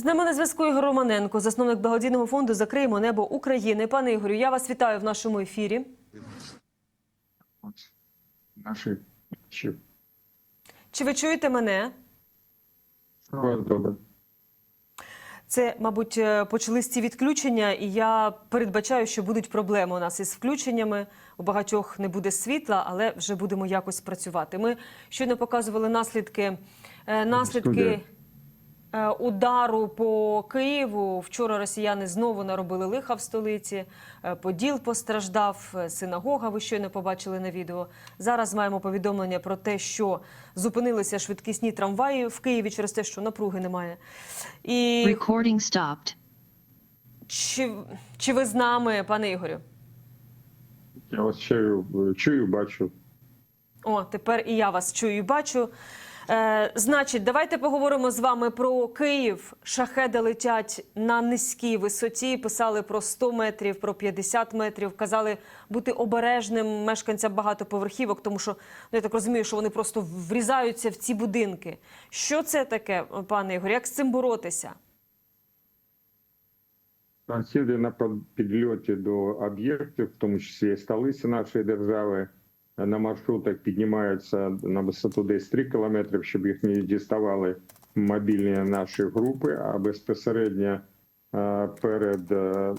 З нами на зв'язку Ігор Романенко, засновник благодійного фонду Закриємо небо України. Пане Ігорю, я вас вітаю в нашому ефірі. Наші чи ви чуєте мене? Добре. Це, мабуть, е, почались ці відключення, і я передбачаю, що будуть проблеми у нас із включеннями. У багатьох не буде світла, але вже будемо якось працювати. Ми щойно показували наслідки, е, наслідки удару по Києву. Вчора росіяни знову наробили лиха в столиці. Е, Поділ постраждав, е, синагога. Ви щойно побачили на відео. Зараз маємо повідомлення про те, що зупинилися швидкісні трамваї в Києві через те, що напруги немає. І Recording stopped. чи, чи ви з нами, пане Ігорю? Я вас чую, чую, бачу. О, тепер і я вас чую і бачу. Е, значить, давайте поговоримо з вами про Київ. Шахеди летять на низькій висоті. Писали про 100 метрів, про 50 метрів. Казали бути обережним мешканцям багатоповерхівок, тому що ну, я так розумію, що вони просто врізаються в ці будинки. Що це таке, пане Ігор? Як з цим боротися? Сусіди на підльоті до об'єктів, в тому числі і столиці нашої держави, на маршрутах піднімаються на висоту десь 3 кілометри, щоб їх не діставали мобільні наші групи, а безпосередньо перед е,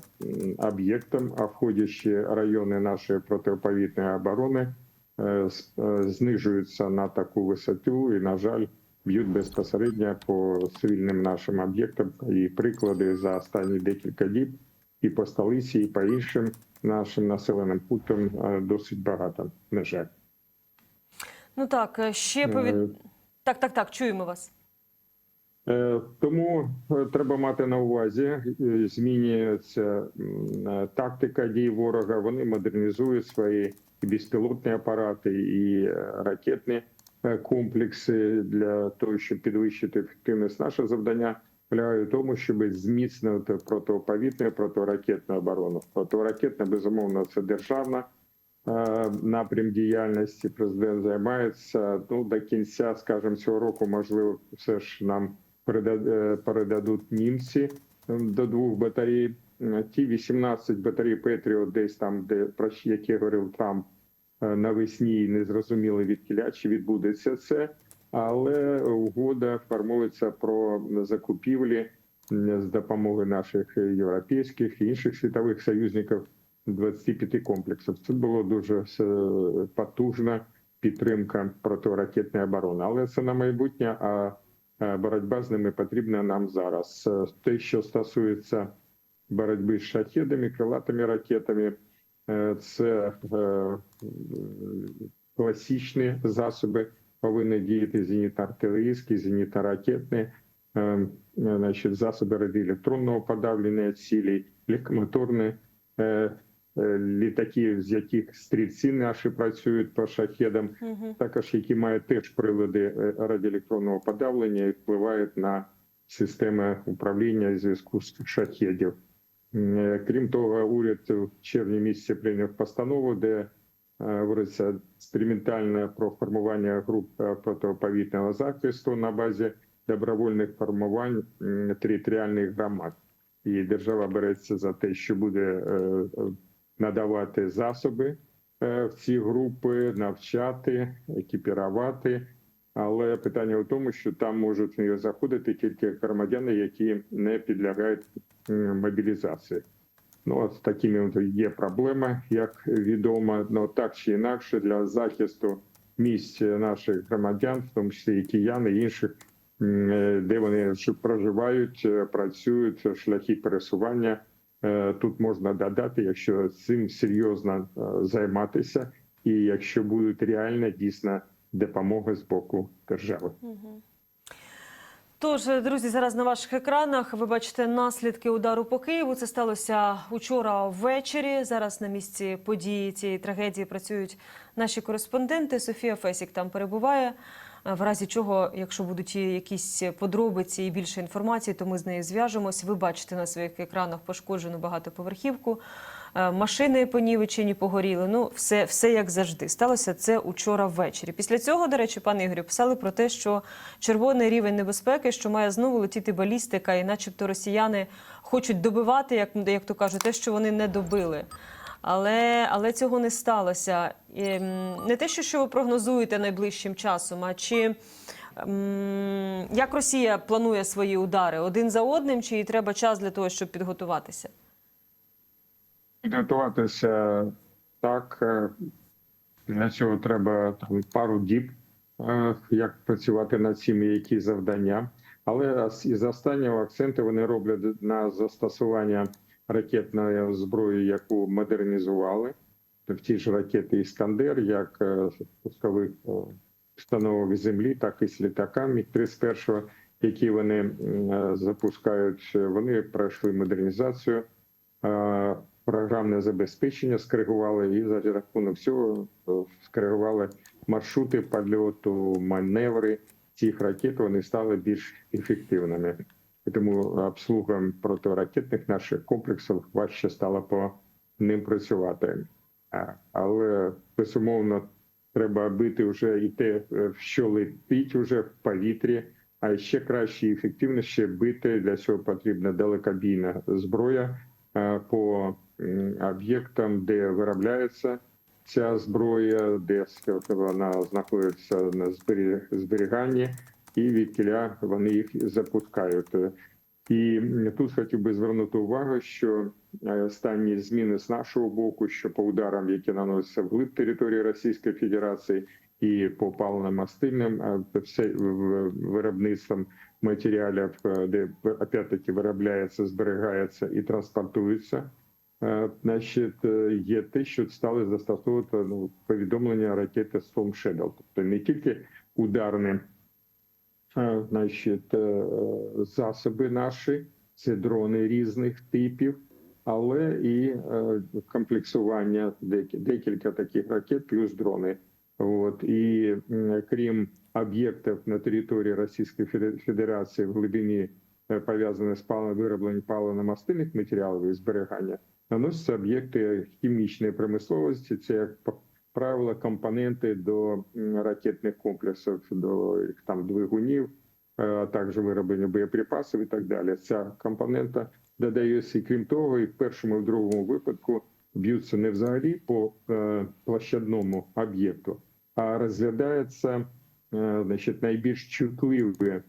об'єктом, а входячи райони нашої протиповітної оборони, е, с- е, знижуються на таку висоту і, на жаль, б'ють безпосередньо по цивільним нашим об'єктам. І приклади за останні декілька діб і по столиці, і по іншим нашим населеним пунктам е, досить багато. На жаль, Ну так, е, ще повід... Е, Так, так, так, чуємо вас. Е, Тому е, треба мати на увазі, е, змінюється е, тактика дій ворога. Вони модернізують свої безпілотні апарати і е, ракетні е, комплекси для того, щоб підвищити ефективність. Наше завдання полягає в тому, щоб зміцнити протиповітну і протиракетну оборону. Протиракетна, безумовно, це державна е, напрям діяльності. Президент займається ну до кінця, скажімо, цього року, можливо, все ж нам е, передадуть німці до двох батарей. Ті 18 батарей Петріот, десь там, де про які говорив Трамп е, навесні, не зрозуміли від чи відбудеться це. Але угода формується про закупівлі з допомогою наших європейських і інших світових союзників 25 комплексів. Це було дуже е, потужна підтримка протиракетної оборони. Але це на майбутнє. А е, боротьба з ними потрібна нам зараз. Е, Те, що стосується боротьби з шахедами, крилатими ракетами, це класичні засоби повинні діяти зенітно-артилерійські, зенітно-ракетні, е, значить, засоби радіоелектронного подавлення цілей, легкомоторні е, е, літаки, з яких стрільці наші працюють по шахедам, Угу. також які мають теж прилади е, радіоелектронного подавлення і впливають на системи управління зв'язку з шахедів. Е, Крім того, уряд в червні місяці прийняв постанову, де е, говориться експериментальне про формування груп е, протиповітряного захисту на базі добровольних формувань територіальних громад. І держава береться за те, що буде е, е, надавати засоби е, в ці групи, навчати, екіпірувати. Але питання в тому, що там можуть в нього заходити тільки громадяни, які не підлягають мобілізації. Ну з такими є проблеми, як відомо, ну так чи інакше для захисту місць наших громадян, в тому числі і киян, і інших, е, де вони проживають, е, працюють, шляхи пересування. Е, Тут можна додати, якщо цим серйозно займатися, і якщо будуть реальна дійсна допомога з боку держави. Тож, друзі, зараз на ваших екранах ви бачите наслідки удару по Києву. Це сталося учора ввечері. Зараз на місці події цієї трагедії працюють наші кореспонденти. Софія Фесік там перебуває. Е, В разі чого, якщо будуть якісь подробиці і більше інформації, то ми з нею зв'яжемось. Ви бачите на своїх екранах пошкоджену багатоповерхівку. Е, машини понівечені, погоріли. Ну, все, все як завжди. Сталося це учора ввечері. Після цього, до речі, пане Ігорю, писали про те, що червоний рівень небезпеки, що має знову летіти балістика, і начебто росіяни хочуть добивати, як, як то кажуть, те, що вони не добили. Але, але цього не сталося. Ем, Не те, що, що ви прогнозуєте найближчим часом, а чи ем, як Росія планує свої удари один за одним, чи їй треба час для того, щоб підготуватися? Підготуватися так. е, Для цього треба там пару діб, е, як працювати над цим, і які завдання. Але із останнього акценти вони роблять на застосування ракетної зброї, яку модернізували. В ті ж ракети Іскандер, як е, пускових установок землі, так і з літаками 31 які вони запускають. Вони пройшли модернізацію. Програмне забезпечення скоригували і за рахунок цього е, скоригували маршрути польоту, маневри цих ракет. Вони стали більш ефективними. Тому обслугам протиракетних наших комплексів важче стало по ним працювати. Але безумовно треба бити вже і те, е, що летить уже в повітрі. А ще краще і ефективніше бити для цього потрібна далекобійна зброя е, по об'єктам, де виробляється ця зброя, де вона знаходиться на збері- зберіганні, і відкіля вони їх запускають. І тут хотів би звернути увагу, що е, останні зміни з нашого боку, що по ударам, які наносяться вглиб території Російської Федерації, і по паливно-мастильним е, виробництвом матеріалів, е, де опять-таки виробляється, зберігається і транспортується. Е, Значить, е, є те, що стали застосовувати ну, повідомлення ракети Storm Shadow. Тобто не тільки ударні е, значить, засоби наші, це дрони різних типів, але і комплексування декілька таких ракет плюс дрони. От і крім об'єктів на території Російської Феде- Федерації в глибині пов'язані з паливом виробленням паливно-мастильних матеріалів і зберігання, наносяться об'єкти хімічної промисловості. Це як правило компоненти до ракетних комплексів, до їх там двигунів, е, а також вироблення боєприпасів і так далі. Ця компонента додається, і крім того, і в першому і в другому випадку б'ються не взагалі по е, площадному об'єкту, а розглядається е, значить, найбільш чутливі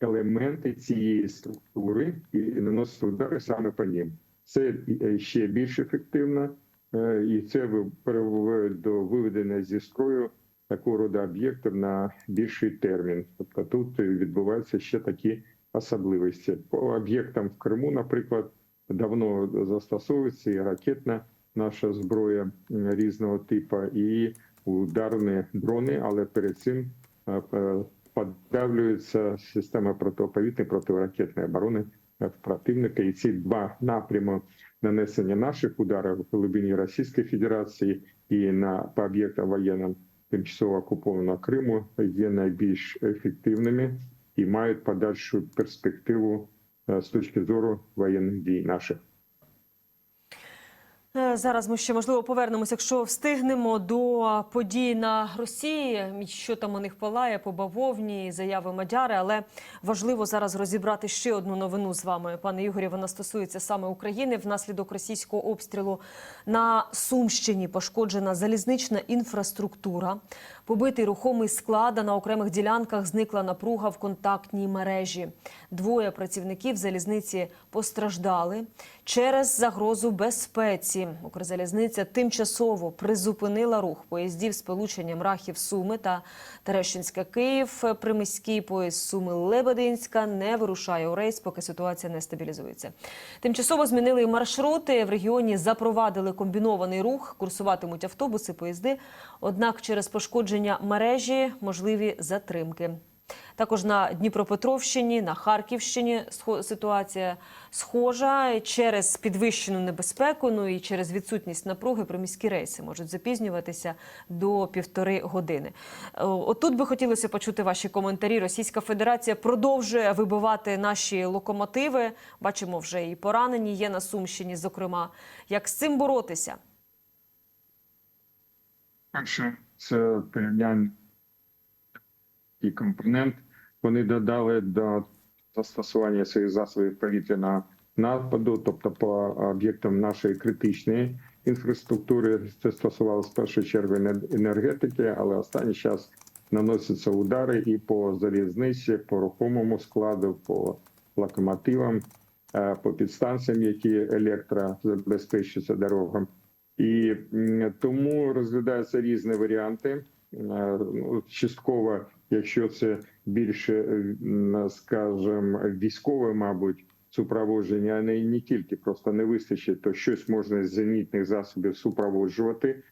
елементи цієї структури і наносять удари саме по ним. Це е, ще більш ефективно, е, і це приводить до виведення зі строю такого роду об'єктів на більший термін. Тобто тут відбуваються ще такі особливості. По об'єктам в Криму, наприклад, давно застосовується і ракетна наша зброя різного типу, і ударні дрони, але перед цим е, подавлюється система протиповітряної протиракетної оборони противника. І ці два напрями нанесення наших ударів в глибині Російської Федерації і на по об'єктам воєнним тимчасово окупованого Криму є найбільш ефективними і мають подальшу перспективу е, з точки зору воєнних дій наших. Е, Зараз ми ще можливо повернемося, якщо встигнемо до подій на Росії, що там у них палає по бавовні, заяви Мадяри. Але важливо зараз розібрати ще одну новину з вами, пане Ігорі. Вона стосується саме України. Внаслідок російського обстрілу на Сумщині пошкоджена залізнична інфраструктура, побитий рухомий склад, а на окремих ділянках зникла напруга в контактній мережі. Двоє працівників залізниці постраждали через загрозу безпеці. Укрзалізниця тимчасово призупинила рух поїздів з полученням Рахів Суми та Терещинська Київ. Приміський поїзд Суми Лебединська не вирушає у рейс, поки ситуація не стабілізується. Тимчасово змінили маршрути. В регіоні запровадили комбінований рух. Курсуватимуть автобуси, поїзди. Однак через пошкодження мережі можливі затримки. Також на Дніпропетровщині, на Харківщині ситуація схожа через підвищену небезпеку. Ну і через відсутність напруги приміські рейси можуть запізнюватися до півтори години. Е, Отут би хотілося почути ваші коментарі. Російська Федерація продовжує вибивати наші локомотиви. Бачимо, вже і поранені є на Сумщині. Зокрема, як з цим боротися? Перше, це порівняння і компонент. Вони додали до застосування своїх засобів повітряного нападу, тобто по об'єктам нашої критичної інфраструктури. Це стосувалося в першу чергу енер- енергетики, але останній час наносяться удари і по залізниці, по рухомому складу, по локомотивам, е, по підстанціям, які електро забезпечуються дорогам. І тому розглядаються різні варіанти. Е, ну, Частково, якщо це більше, е, скажем, військове, мабуть, супроводження, а не, не тільки просто не вистачить, то щось можна з зенітних засобів супроводжувати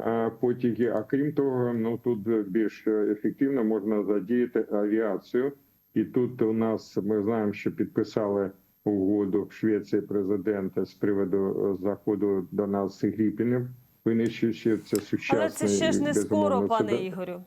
е, потяги. А крім того, ну тут більш ефективно можна задіяти авіацію. І тут у нас ми знаємо, що підписали угоду в Швеції президента з приводу е, заходу до нас гріпінів, винищуючи це сучасне. Але це ще ж не скоро, пане Ігорю.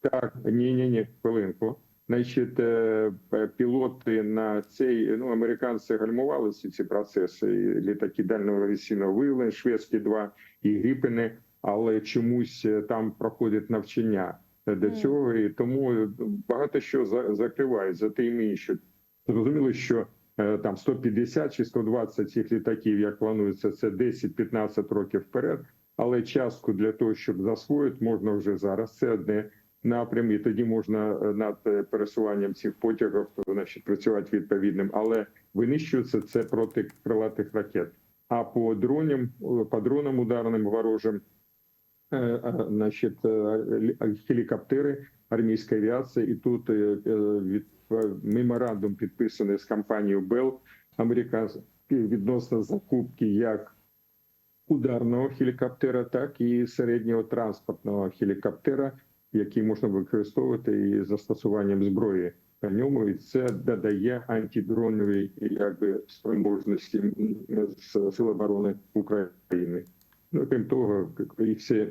Так, ні, ні, ні, хвилинку. Значить, е, пілоти на цей ну американці гальмували всі ці процеси. і Літаки дальнього авіаційного виявлення, шведські два і гріпини, але чомусь е, там проходить навчання е, до цього, і тому е, багато що закривають за тим іншим. Зрозуміло, що е, там 150 чи 120 цих літаків, як планується, це 10-15 років вперед. Але частку для того, щоб засвоїти, можна вже зараз. Це одне напрям, і тоді можна е, над е, пересуванням цих потягів значить, працювати відповідним. Але винищується це проти крилатих ракет. А по дронам, е, по дронам ударним ворожим, е, е, значить, е, лі- гелікоптери, армійська авіація, і тут е, е, від е, меморандум підписаний з компанією Bell, американською відносно закупки як ударного гелікоптера, так і середнього транспортного гелікоптера, який можна використовувати і застосуванням зброї на ньому, і це додає антидронові якби спроможності Сил оборони України. Ну крім того, і всі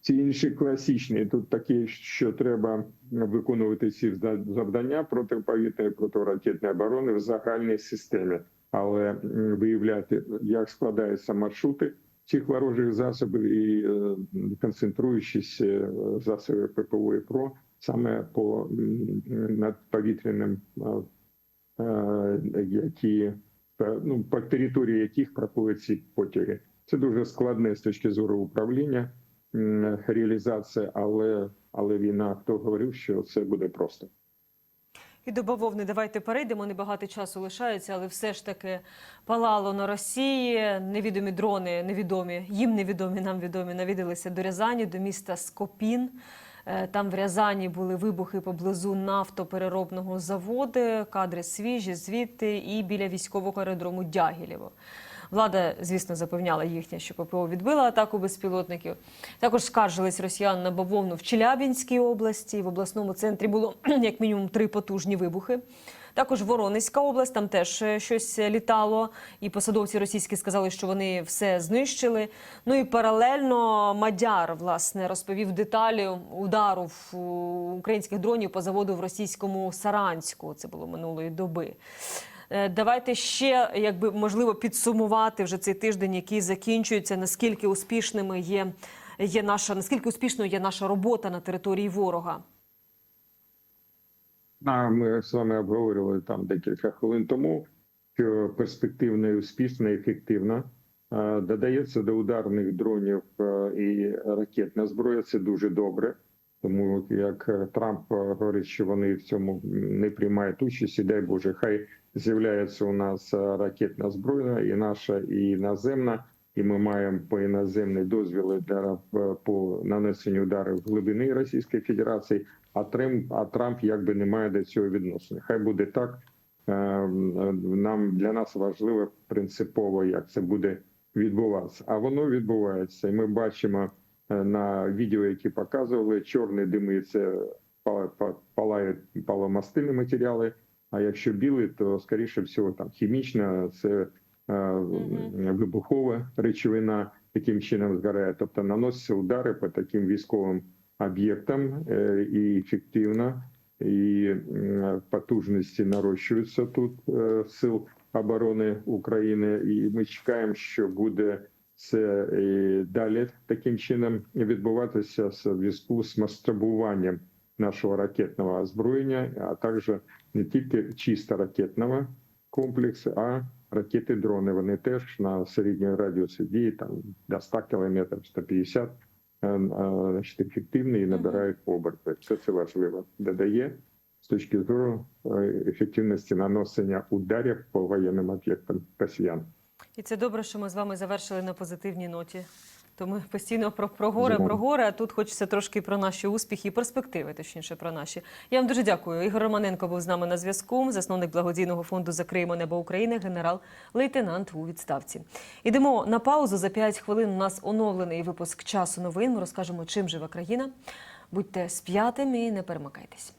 ці інші класичні тут такі, що треба виконувати ці завдання протиповітряної протиракетної оборони в загальній системі, але виявляти, як складаються маршрути цих ворожих засобів і е, концентруючись е, засоби ППО і ПРО саме по надповітряним, е, які ну по території яких проходять ці потяги. Це дуже складне з точки зору управління реалізація, але але війна хто говорив, що це буде просто. І до бавовни давайте перейдемо. Небагато часу лишається, але все ж таки палало на Росії. Невідомі дрони, невідомі, їм невідомі, нам відомі, навідалися до Рязані, до міста Скопін. Е, Там в Рязані були вибухи поблизу нафтопереробного заводу, кадри свіжі звідти і біля військового аеродрому Дягілєво. Влада, звісно, запевняла їхня, що ППО відбила атаку безпілотників. Також скаржились росіяни на бавовну в Челябінській області. В обласному центрі було як мінімум три потужні вибухи. Також Воронезька область, там теж е, щось літало, і посадовці російські сказали, що вони все знищили. Ну і паралельно Мадяр власне розповів деталі удару в українських дронів по заводу в російському Саранську. Це було минулої доби. Е, Давайте ще, якби можливо, підсумувати вже цей тиждень, який закінчується. Наскільки успішними є, є наша, наскільки успішною є наша робота на території ворога? А ми з вами обговорювали там декілька хвилин тому, що перспективна, і успішна, ефективна. Додається до ударних дронів е, і ракетна зброя. Це дуже добре. Тому як е, Трамп говорить, що вони в цьому не приймають участь, і дай Боже, хай з'являється у нас е, ракетна зброя, і наша, і наземна. І ми маємо по іноземні дозвіли для е, по нанесенню ударів глибини Російської Федерації. А Трамп, а Трамп якби не має до цього відношення. Хай буде так. Е, Нам для нас важливо принципово, як це буде відбуватися. А воно відбувається, і ми бачимо на відео, які показували, чорний димиться пала- па- палають паломастильні матеріали. А якщо білий, то скоріше всього там хімічна, це е, вибухова речовина таким чином згорає. Тобто наносяться удари по таким військовим об'єктам е, і ефективно, і м, потужності нарощуються тут е, сил оборони України. І ми чекаємо, що буде це і далі таким чином відбуватися в зв'язку з масштабуванням нашого ракетного озброєння, а також не тільки чисто ракетного комплексу, а ракети дрони. Вони теж на середньому радіусі дії там до 100 кілометрів, 150 е, е, значить, ефективні і набирають оберти. Все це важливо додає з точки зору е, ефективності наносення ударів по воєнним об'єктам росіян. І це добре, що ми з вами завершили на позитивній ноті. То ми постійно про, про горе, про горе, а тут хочеться трошки про наші успіхи і перспективи, точніше про наші. Я вам дуже дякую. Ігор Романенко був з нами на зв'язку. Засновник благодійного фонду Закриємо небо України, генерал-лейтенант у відставці. Ідемо на паузу. За 5 хвилин у нас оновлений випуск часу новин. Ми розкажемо, чим живе країна. Будьте з п'ятим і не перемикайтесь.